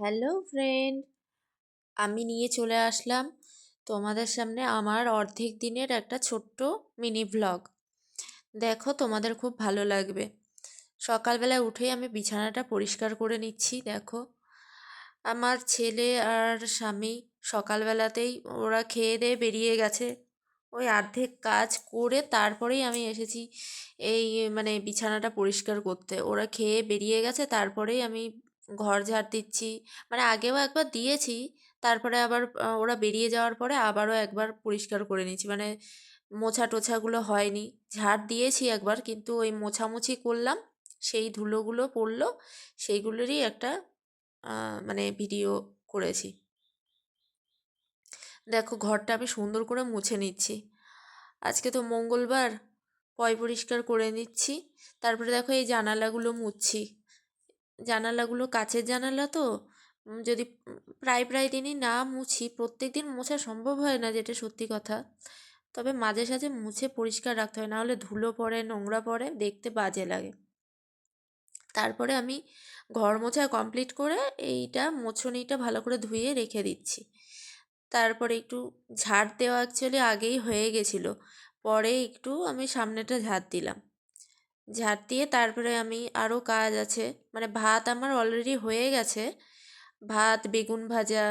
Hello friend. আমি নিয়ে চলে আসলাম তোমাদের সামনে আমার অর্ধেক দিনের একটা ছোট্ট মিনি ভ্লগ দেখো তোমাদের খুব ভালো লাগবে। সকালবেলায় উঠেই আমি বিছানাটা পরিষ্কার করে নিচ্ছি, দেখো। আমার ছেলে আর স্বামী সকালবেলাতেই ওরা খেয়ে দিয়ে বেরিয়ে গেছে। ওই অর্ধেক কাজ করে তারপরেই আমি এসেছি এই মানে বিছানাটা পরিষ্কার করতে। ওরা খেয়ে বেরিয়ে গেছে, তারপরেই আমি ঘর ঝাড় দিচ্ছি। মানে আগেও একবার দিয়েছি, তারপরে আবার ওরা বেরিয়ে যাওয়ার পরে আবারও একবার পরিষ্কার করে নিচ্ছি মানে মোছা টোছাগুলো হয়নি। ঝাড় দিয়েছি একবার, কিন্তু ওই মোছামুছি করলাম, সেই ধুলোগুলো পড়ল, সেইগুলোরই একটা মানে ভিডিও করেছি। দেখো ঘরটা আমি সুন্দর করে মুছে নিচ্ছি। আজকে তো মঙ্গলবার, পয় পরিষ্কার করে নিচ্ছি। তারপরে দেখো এই জানালাগুলো মুছছি। জানালাগুলো কাচের জানালা তো। যদি প্রায় প্রায় দিনই না মুছি প্রত্যেক দিন মোছা সম্ভব হয় না যেটা সত্যি কথা। তবে মাঝে সাঝে মুছে পরিষ্কার রাখতে হয়, নাহলে ধুলো পড়ে, নোংরা পড়ে, দেখতে বাজে লাগে। তারপরে আমি ঘর মোছা কমপ্লিট করে এইটা মোছনিটা ভালো করে ধুয়ে রেখে দিচ্ছি। তারপরে একটু ঝাড় দেওয়া অ্যাকচুয়ালি আগেই হয়ে গেছিল। পরে একটু আমি সামনেটা ঝাড় দিলাম। ঝাড় দিয়ে তারপরে আমি আরও কাজ আছে। মানে ভাত আমার অলরেডি হয়ে গেছে। ভাত, বেগুন ভাজা,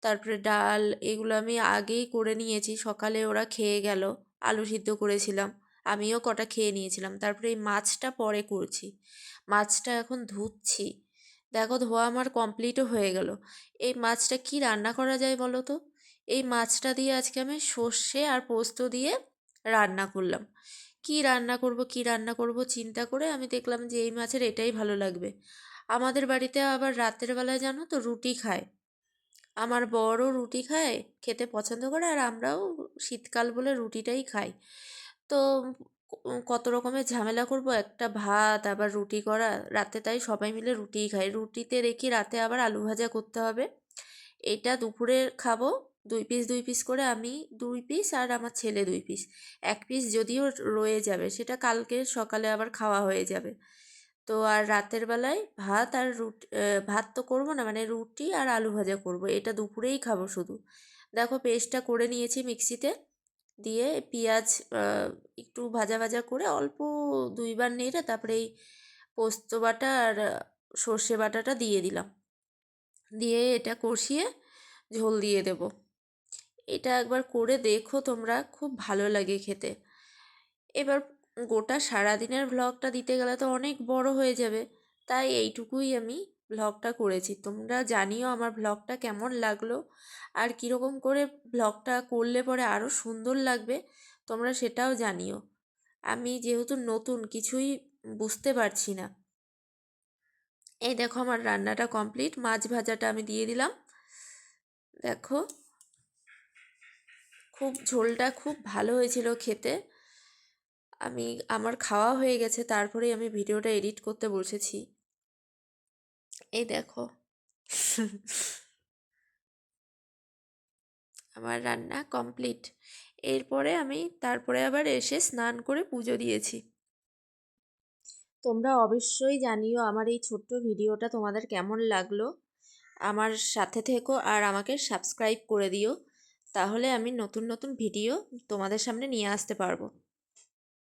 তারপরে ডাল এগুলো আমি আগেই করে নিয়েছি। সকালে ওরা খেয়ে গেল, আলু সিদ্ধ করেছিলাম। আমিও কটা খেয়ে নিয়েছিলাম। তারপরে এই মাছটা পরে করছি। মাছটা এখন ধুচ্ছি। দেখো ধোয়া আমার কমপ্লিটও হয়ে গেল। এই মাছটা কি রান্না করা যায় বলো তো? এই মাছটা দিয়ে আজকে আমি সর্ষে আর পোস্ত দিয়ে রান্না করলাম। কি রান্না করব, কি রান্না করব চিন্তা করে আমি দেখলাম যে এই মাছের এটাই ভালো লাগবে। আমাদের বাড়িতে আবার রাতের বেলায় জানো তো রুটি খায়। আমার বড় রুটি খায়, খেতে পছন্দ করে আর আমরাও শীতকাল বলে রুটিটাই খাই। তো কত রকমের ঝামেলা করব, একটা ভাত, আবার রুটি করা, রাতে তাই সবাই মিলে রুটিই খাই। রুটিতে রেখে রাতে আবার আলু ভাজা করতে হবে। এটা দুপুরে খাব দুই পিস দুই পিস করে আমি দুই পিস আর আমার ছেলে দুই পিস এক পিস যদিও রয়ে যাবে, সেটা কালকে সকালে আবার খাওয়া হয়ে যাবে। তো আর রাতের বেলায় ভাত আর রুটি ভাত তো করব না মানে রুটি আর আলু ভাজা করব, এটা দুপুরেই খাব শুধু। দেখো পেস্টটা করে নিয়েছি মিক্সিতে, দিয়ে পেঁয়াজ একটু ভাজা ভাজা করে অল্প দুইবার নেড়ে তারপরে এই পোস্ত বাটা আর সর্ষে বাটাটা দিয়ে দিলাম। দিয়ে এটা কষিয়ে ঝোল দিয়ে দেবো। এটা একবার করে দেখো তোমরা, খুব ভালো লাগে খেতে। এবার গোটা সারাদিনের ভ্লগটা দিতে গেলে তো অনেক বড় হয়ে যাবে, তাই এইটুকুই আমি ভ্লগটা করেছি। তোমরা জানিও আমার ভ্লগটা কেমন লাগল, আর কীরকম করে ভ্লগটা করলে পরে আরও সুন্দর লাগবে, তোমরা সেটাও জানিও। আমি যেহেতু নতুন, কিছুই বুঝতে পারছি না। এই দেখো আমার রান্নাটা কমপ্লিট মাছ ভাজাটা আমি দিয়ে দিলাম। দেখো খুব ঝোলটা খুব ভালো হয়েছিল খেতে। আমি, আমার খাওয়া হয়ে গেছে, তারপরেই আমি ভিডিওটা এডিট করতে বসেছি। এই দেখো। আমার রান্না কমপ্লিট। এরপরে আমি, তারপরে আবার এসে স্নান করে পুজো দিয়েছি। তোমরা অবশ্যই জানিও আমার এই ছোট্ট ভিডিওটা তোমাদের কেমন লাগল। আমার সাথে থেকো আর আমাকে সাবস্ক্রাইব করে দিও। তাহলে আমি নতুন নতুন ভিডিও তোমাদের সামনে নিয়ে আসতে পারব।